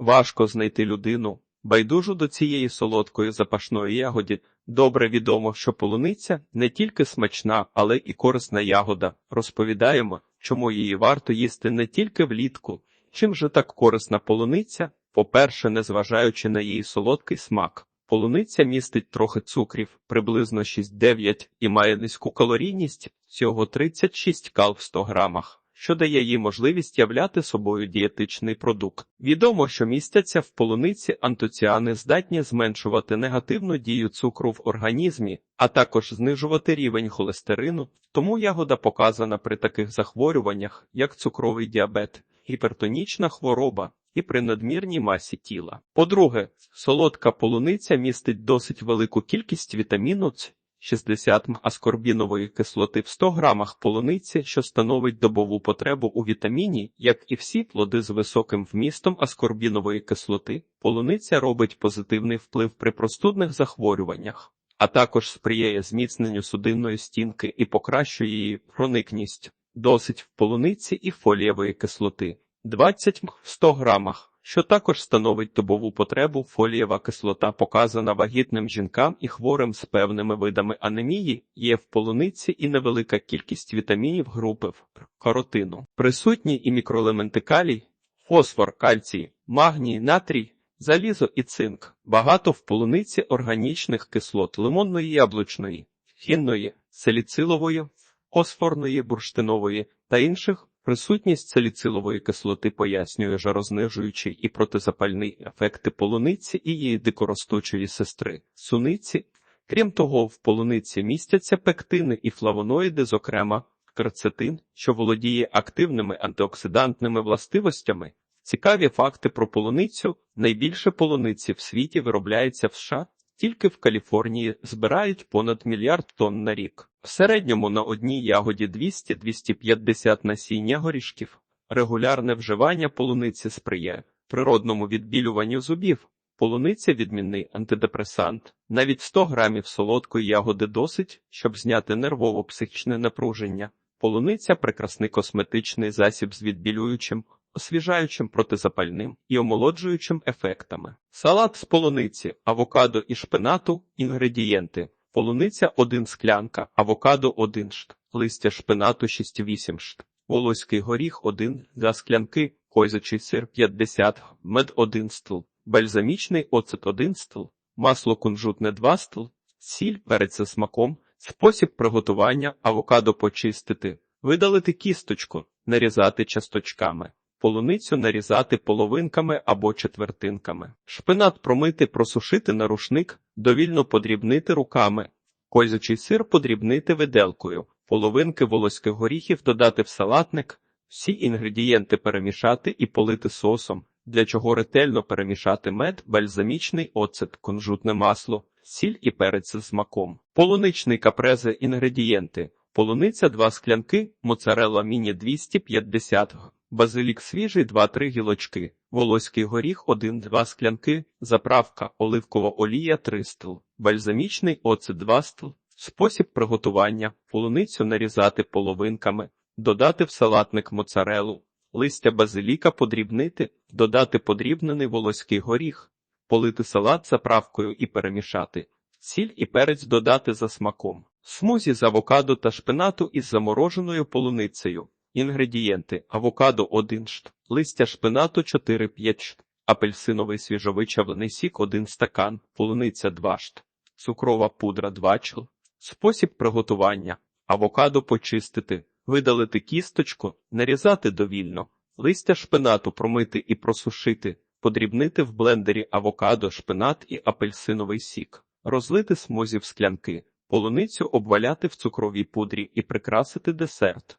Важко знайти людину, байдужу до цієї солодкої запашної ягоді. Добре відомо, що полуниця не тільки смачна, але і корисна ягода. Розповідаємо, чому її варто їсти не тільки влітку. Чим же так корисна полуниця? По-перше, незважаючи на її солодкий смак. Полуниця містить трохи цукрів, приблизно 6-9, і має низьку калорійність, всього 36 кал в 100 грамах, що дає їй можливість являти собою дієтичний продукт. Відомо, що містяться в полуниці антоціани здатні зменшувати негативну дію цукру в організмі, а також знижувати рівень холестерину, тому ягода показана при таких захворюваннях, як цукровий діабет, гіпертонічна хвороба і при надмірній масі тіла. По-друге, солодка полуниця містить досить велику кількість вітаміну С, 60 м аскорбінової кислоти в 100 грамах полуниці, що становить добову потребу у вітаміні, як і всі плоди з високим вмістом аскорбінової кислоти. Полуниця робить позитивний вплив при простудних захворюваннях, а також сприяє зміцненню судинної стінки і покращує її проникність. Досить в полуниці і фолієвої кислоти. 20 м в 100 грамах, що також становить добову потребу. Фолієва кислота показана вагітним жінкам і хворим з певними видами анемії. Є в полуниці і невелика кількість вітамінів групи каротину. Присутні і мікроелементи калій, фосфор, кальцій, магній, натрій, залізо і цинк. Багато в полуниці органічних кислот лимонної яблучної, хінної, саліцилової, фосфорної, бурштинової та інших. Присутність саліцилової кислоти пояснює жарознижуючий і протизапальний ефекти полуниці і її дикоростучої сестри суниці. Крім того, в полуниці містяться пектини і флавоноїди, зокрема карцетин, що володіє активними антиоксидантними властивостями. Цікаві факти про полуницю. Найбільше полуниці в світі виробляється в США. Тільки в Каліфорнії збирають понад мільярд тонн на рік. В середньому на одній ягоді 200-250 насіння горішків. Регулярне вживання полуниці сприяє природному відбілюванню зубів. Полуниця відмінний антидепресант. Навіть 100 грамів солодкої ягоди досить, щоб зняти нервово-психічне напруження. Полуниця прекрасний косметичний засіб з відбілюючим, освіжаючим протизапальним і омолоджуючим ефектами. Салат з полуниці, авокадо і шпинату – інгредієнти. Полуниця 1 склянка, авокадо 1 шт, листя шпинату 6-8 шт, волоський горіх 1, 2 склянки, козячий сир 50, мед 1 стл, бальзамічний оцет 1 стл, масло кунжутне 2 стл, сіль, перець за смаком, спосіб приготування авокадо почистити, видалити кісточку, нарізати часточками. Полуницю нарізати половинками або четвертинками. Шпинат промити, просушити на рушник, довільно подрібнити руками. Козячий сир подрібнити виделкою. Половинки волоських горіхів додати в салатник. Всі інгредієнти перемішати і полити сосом, для чого ретельно перемішати мед, бальзамічний оцет, кунжутне масло, сіль і перець з смаком. Полуничний капрезе інгредієнти. Полуниця 2 склянки, моцарелла міні 250 г. Базилік свіжий 2-3 гілочки, волоський горіх 1-2 склянки, заправка, оливкова олія 3 стл, бальзамічний оцет 2 стл. Спосіб приготування, полуницю нарізати половинками, додати в салатник моцарелу, листя базиліка подрібнити, додати подрібнений волоський горіх, полити салат заправкою і перемішати, сіль і перець додати за смаком, смузі з авокадо та шпинату із замороженою полуницею. Інгредієнти: авокадо 1 шт, листя шпинату 4-5 шт, апельсиновий свіжовичавлений сік 1 стакан, полуниця 2 шт, цукрова пудра 2 чл. Спосіб приготування: авокадо почистити, видалити кісточку, нарізати довільно, листя шпинату промити і просушити, подрібнити в блендері авокадо, шпинат і апельсиновий сік, розлити смузі в склянки, полуницю обваляти в цукровій пудрі і прикрасити десерт.